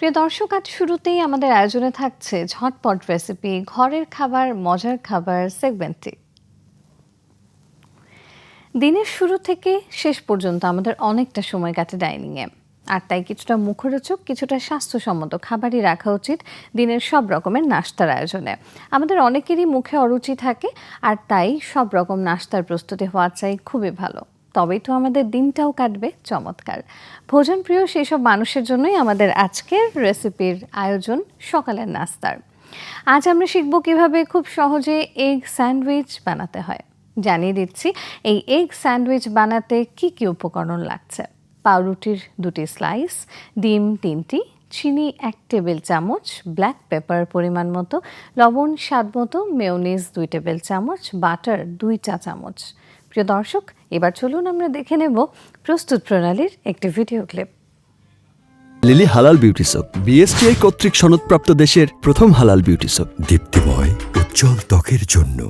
প্রিয় দর্শক, আজ শুরুতেই আমাদের আয়োজনে থাকছে ঝটপট রেসিপি ঘরের খাবার, মজার খাবার সেগমেন্টটি দিনের শুরু থেকে শেষ পর্যন্ত আমাদের অনেকটা সময় কাটে ডাইনিংয়ে আর তাই কিছুটা মুখরোচক, কিছুটা স্বাস্থ্যসম্মত খাবারই রাখা উচিত দিনের সব রকমের নাস্তার আয়োজনে। আমাদের অনেকেরই মুখে অরুচি থাকে, আর তাই সব রকম নাস্তার প্রস্তুতি হওয়া চাই খুবই ভালো। তবেই তো আমাদের দিনটাও কাটবে, চমৎকার। ভোজন প্রিয়, সেসব মানুষের জন্যই আমাদের আজকের রেসিপির আয়োজন সকালের নাস্তার। আজ আমরা শিখব কীভাবে খুব সহজে এগ স্যান্ডউইচ বানাতে হয়। জানিয়ে দিচ্ছি, এই এগ স্যান্ডউইচ বানাতে কি কি উপকরণ লাগছে? পাউরুটির দুটি স্লাইস ডিম তিনটি, চিনি এক টেবিল চামচ ব্ল্যাক পেপার পরিমাণ মতো, লবণ স্বাদ মতো মেয়োনিজ দুই টেবিল চামচ বাটার দুই চা চামচ। প্রিয় দর্শক, এবার চলুন আমরা দেখে নেব প্রস্তুত প্রণালীর একটি ভিডিও ক্লিপ। লিলি হালাল বিউটি সোপ, বিএসটিআই কর্তৃক সনদপ্রাপ্ত দেশের প্রথম হালাল বিউটি সোপ, দীপ্তিময়, উজ্জ্বল ত্বকের জন্য।